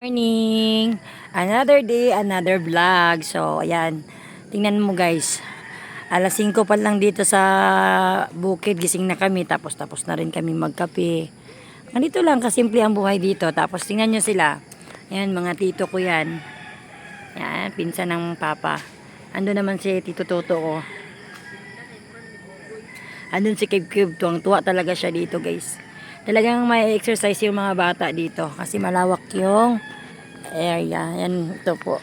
Morning! Another day, another vlog. So, ayan. Tingnan mo guys. Alas 5 pa lang dito sa bukid. Gising na kami. Tapos, tapos na rin kami magkape. Ganito lang kasimple ang buhay dito. Tapos, tingnan nyo sila. Ayan, mga tito ko yan. Yan, pinsan ng papa. Ando naman si Tito Toto ko. Andun si Kib Kib. Tuwang-tuwa talaga siya dito guys. Talagang may exercise yung mga bata dito. Kasi malawak yung area. Yan, ito po.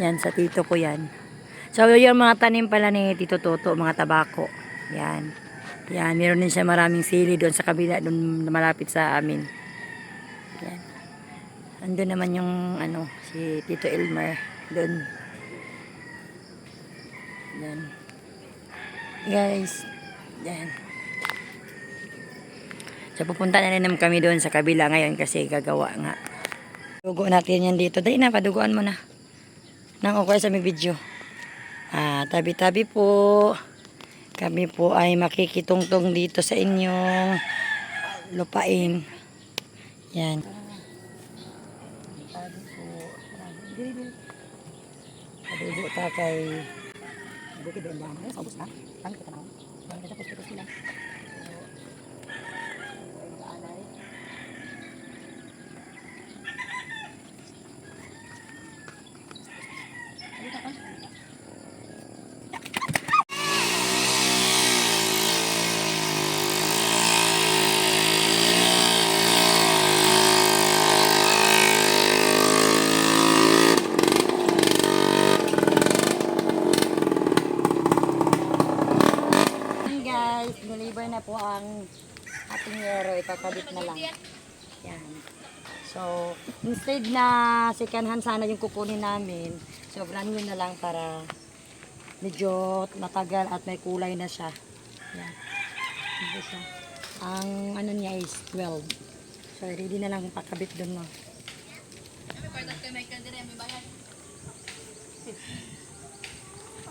Yan, sa tito ko yan. So, yung mga tanim pala ni Tito Toto, mga tabako. Yan. Yan, meron din siya maraming sili doon sa kabila, doon malapit sa amin. Yan. Andun naman yung, ano, si Tito Elmer. Doon. Yan. Guys. Yan. So, pupunta na rin kami doon sa kabila ngayon kasi gagawa nga. Dugo natin yan dito. Dahil na, paduguan mo na. Nang okay sa may video. Ah, tabi-tabi po. Kami po ay makikitungtong dito sa inyong lupain. Yan. Tabi po. Padugo ta kay Bukid doon lang. Ay, saubos na. Tangkit na. Tangkit na. Tapos sila. Ayan guys, deliver na po ang ating yero. Ipakabit na lang. Yan. So, instead na sikanhan sana yung kukunin namin, sobrang yun na lang para medyo matagal at may kulay na siya. Yan. Ito siya. Ang ano niya is 12. So, ready na lang pakabit dun no.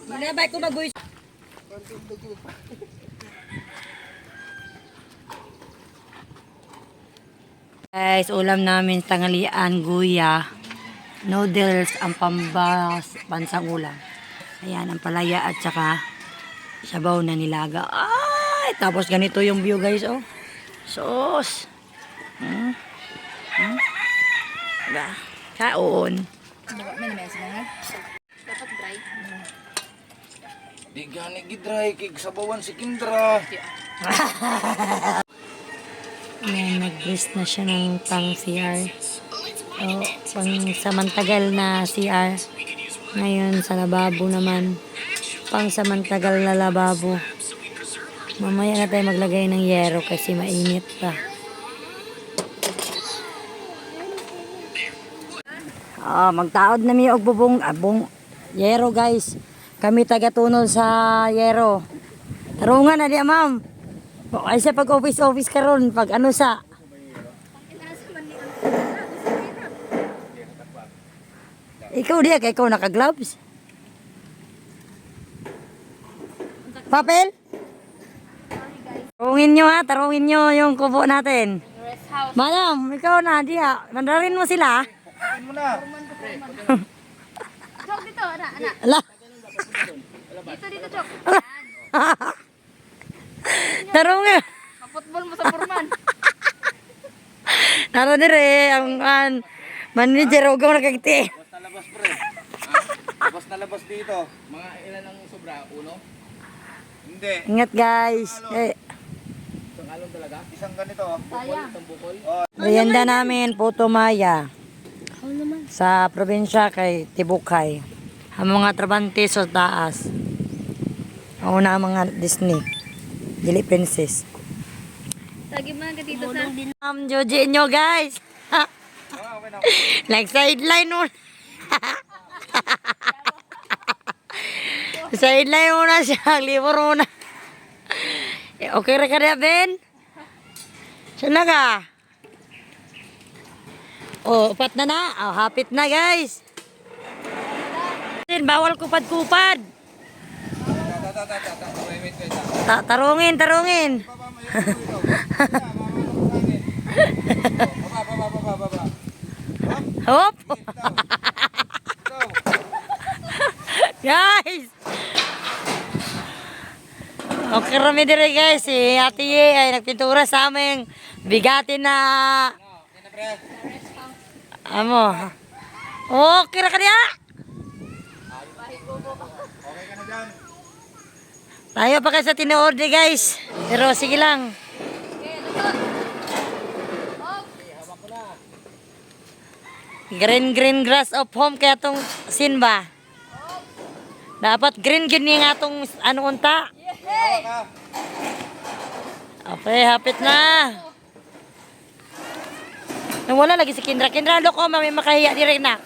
Minabay ko mag-voice. Guys, ulam namin tanghalian, guya, noodles, ang pambas, pansang ulam. Ayan, ang palaya at saka sabaw na nilaga. Ay, tapos ganito yung view guys, oh. Sos. Hmm? Hmm? Diba? Kaon. Di gani gidray kig sabawan si Kindra. Ayan, nag-rest na siya ng pang CR. O, pang samantagal na CR. Ngayon, sa lababo naman. Pang samantagal na lababo. Mamaya na tayo maglagay ng yero kasi mainit pa. Ah, magtaod na mi og bubong abong yero guys. Kami taga tunol sa yero. Tarungan na diya ma'am. O, Ay sa pag office office karon pag ano sa Ikaw diya kay ikaw naka gloves. Papel? Tarungin nyo ha, tarungin nyo yung kubo natin. Madam, ikaw na, diya. Mandarin mo sila. Kain mo na. Chok dito, ana, ana. Dito, dito, Chok. Tarungin. Kaputbol mo sa burman. Naro dire ang an manager og mo nakagti. Labas na labas pre. Ah, labas na labas dito. Mga ilan ang sobra? Uno? Hindi. Ingat guys. Eh, Isang alon talaga? Isang ganito. Sayang. Isang bukol. merienda namin Puto Maya. Sa probinsya kay Tibukay. Ang mga trabante sa taas. Ang una ang mga Disney. Dili Princess. Lagi mga ka dito sa... Ma'am Joji nyo guys. Na. like sideline nun. sideline muna siya. Libor muna. Eh, okay ra ka na, Ben? Saan na ka? Oh, upat na na. Oh, hapit na, guys. Bawal kupad-kupad. Ta, ta, ta, tarungin, tarungin. Hop! Guys! Okay rami dire guys. Si Ate Ye ay nagpintura sa aming bigatin na amo. Okay ra ka? Okay ka na dyan. Tayo pa kayo sa tinuorde guys. Pero sige lang. Green green grass of home kaya tong sinba. Dapat green green yung atong ano unta. Okay, hapit na. Nang wala lagi si Kindra. Kindra, loko, may makahiya di rin na.